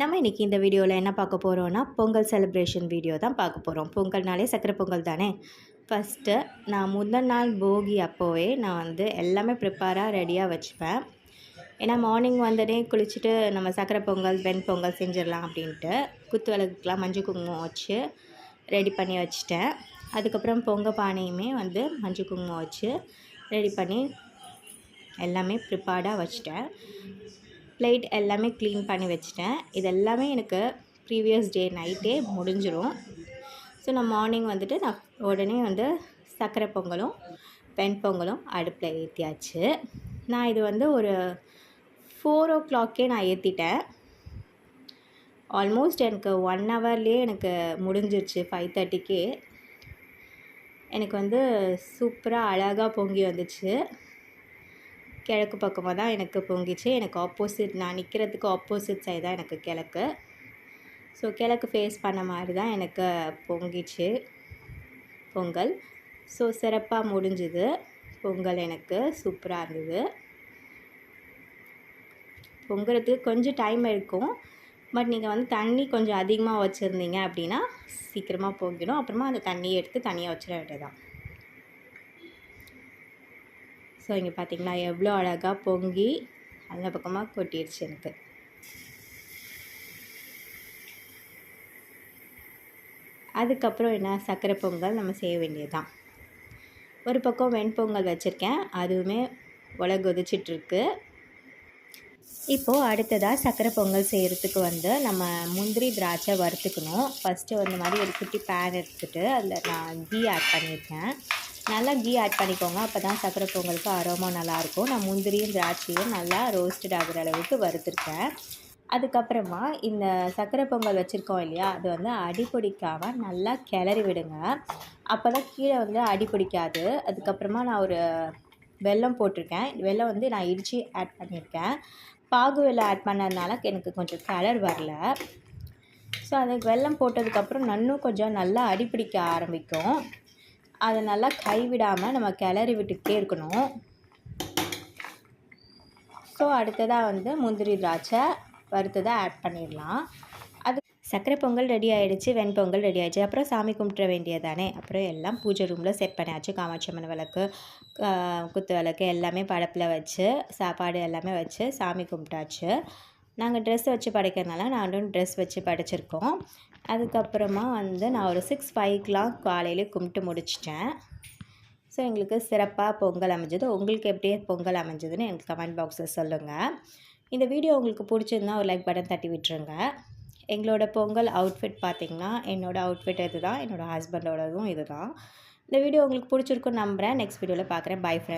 நம்ம இன்றைக்கி இந்த வீடியோவில் என்ன பார்க்க போகிறோன்னா பொங்கல் செலிப்ரேஷன் வீடியோ தான் பார்க்க போகிறோம் பொங்கல்னாலே சக்கரை பொங்கல் தானே? ஃபஸ்ட்டு நான் முதல் நாள் போகி அப்போவே நான் வந்து எல்லாமே ப்ரிப்பேராக ரெடியாக வச்சுப்பேன். ஏன்னா மார்னிங் வந்தோடனே குளிச்சுட்டு நம்ம சக்கரை பொங்கல் வெண் பொங்கல் செஞ்சிடலாம் அப்படின்ட்டு குத்து விளக்குக்கெலாம் மஞ்சள் குங்குமம் வச்சு ரெடி பண்ணி வச்சுட்டேன். அதுக்கப்புறம் பொங்க பானையுமே வந்து மஞ்சள் குங்குமம் வச்சு ரெடி பண்ணி எல்லாமே ப்ரிப்பேர்டாக வச்சுட்டேன். பிளேட் எல்லாமே க்ளீன் பண்ணி வச்சுட்டேன். இது எல்லாமே எனக்கு ப்ரீவியஸ் டே நைட்டே முடிஞ்சிடும் ஸோ நான் மார்னிங் வந்துட்டு நான் உடனே வந்து சர்க்கரை பொங்கலும் வெண் பொங்கலும் அடுப்பில் ஏற்றியாச்சு நான் இது வந்து ஒரு ஃபோர் ஓ கிளாக்கே நான் ஏற்றிட்டேன் ஆல்மோஸ்ட் எனக்கு ஒன் ஹவர்லேயே எனக்கு முடிஞ்சிருச்சு ஃபைவ் தேர்ட்டிக்கே எனக்கு வந்து சூப்பராக அழகாக பொங்கி வந்துச்சு. கிழக்கு பக்கமாக தான் எனக்கு பொங்கிச்சு. எனக்கு ஆப்போசிட் நான் நிற்கிறதுக்கு ஆப்போசிட் சைடு தான் எனக்கு கிழக்கு. ஸோ கிழக்கு ஃபேஸ் பண்ண மாதிரி தான் எனக்கு பொங்கிச்சு. பொங்கல். ஸோ சிறப்பாக முடிஞ்சுது. பொங்கல் எனக்கு சூப்பராக இருந்தது. பொங்குறதுக்கு கொஞ்சம் டைம் எடுக்கும். பட் நீங்கள் வந்து தண்ணி கொஞ்சம் அதிகமாக வச்சுருந்தீங்க அப்படின்னா சீக்கிரமாக பொங்கிடும். அப்புறமா அந்த தண்ணியை எடுத்து தனியாக வச்சிட வேண்டியதான் ஸோ இங்கே பார்த்தீங்களா எவ்வளோ அழகாக பொங்கி அந்த பக்கமாக கொட்டிடுச்சு எனக்கு. அதுக்கப்புறம் என்ன? சர்க்கரை பொங்கல் நம்ம செய்ய வேண்டியதுதான். ஒரு பக்கம் வெண்பொங்கல் வச்சுருக்கேன். அதுவுமே உல கொதிச்சிட்ருக்கு இப்போது அடுத்ததாக சர்க்கரை பொங்கல் செய்கிறதுக்கு வந்து நம்ம முந்திரி திராட்சை வறுத்துக்கணும். ஃபஸ்ட்டு அந்த மாதிரி ஒரு குட்டி பேன் எடுத்துகிட்டு அதில் நான் கீ ஆட் பண்ணியிருக்கேன். நல்லா கீ ஆட் பண்ணிக்கோங்க. அப்போ தான் சக்கரை பொங்கலுக்கு அரோமா நல்லாயிருக்கும். நான் முந்திரியும் திராட்சையும் நல்லா ரோஸ்டட் ஆகிற அளவுக்கு வறுத்துருக்கேன். அதுக்கப்புறமா இந்த சக்கரை பொங்கல் வச்சுருக்கோம் இல்லையா அது வந்து அடி பிடிக்காமல் நல்லா கிளறி விடுங்க. அப்போ தான் கீழே வந்து அடி பிடிக்காது அதுக்கப்புறமா நான் ஒரு வெல்லம் போட்டிருக்கேன். வெல்லம் வந்து நான் இடித்து ஆட் பண்ணியிருக்கேன். பாகு வெல்லம் ஆட் பண்ணதுனால எனக்கு கொஞ்சம் கலர் வரல. ஸோ அதுக்கு வெல்லம் போட்டதுக்கப்புறம் நன்னும் கொஞ்சம் நல்லா அடிப்பிடிக்க ஆரம்பிக்கும். அதை நல்லா கைவிடாமல் நம்ம கிளறி விட்டுக்கிட்டே இருக்கணும். ஸோ அடுத்ததாக வந்து முந்திரி திராட்சை வறுத்ததாக ஆட் பண்ணிடலாம். அது சர்க்கரை பொங்கல் ரெடி ஆகிடுச்சு வெண்பொங்கல் ரெடி ஆகிடுச்சு அப்புறம் சாமி கும்பிட்ற வேண்டியதானே அப்புறம் எல்லாம் பூஜை ரூமில் செட் பண்ணியாச்சு. காமாட்சி அம்மன் விளக்கு குத்து விளக்கு எல்லாமே படப்பில் வச்சு சாப்பாடு எல்லாமே வச்சு சாமி கும்பிட்டாச்சு. நாங்கள் ட்ரெஸ் வச்சு படைக்கிறதுனால நானும் ட்ரெஸ் வச்சு படைச்சிருக்கோம். அதுக்கப்புறமா வந்து நான் ஒரு சிக்ஸ் ஃபைவ்க்கெலாம் காலையில் கும்பிட்டு முடிச்சிட்டேன். ஸோ எங்களுக்கு சிறப்பாக பொங்கல் அமைஞ்சது. உங்களுக்கு எப்படி பொங்கல் அமைஞ்சதுன்னு எனக்கு கமெண்ட் பாக்ஸில் சொல்லுங்கள் இந்த வீடியோ உங்களுக்கு பிடிச்சிருந்தா ஒரு லைக் பட்டன் தட்டி விட்டுருங்க. எங்களோட பொங்கல் அவுட்ஃபிட் பார்த்திங்கன்னா என்னோடய அவுட்ஃபிட் இது தான் என்னோடய ஹஸ்பண்டோடதும் இது தான் இந்த வீடியோ உங்களுக்கு பிடிச்சிருக்குன்னு நம்புகிறேன் நெக்ஸ்ட் வீடியோவில் பார்க்குறேன். By friend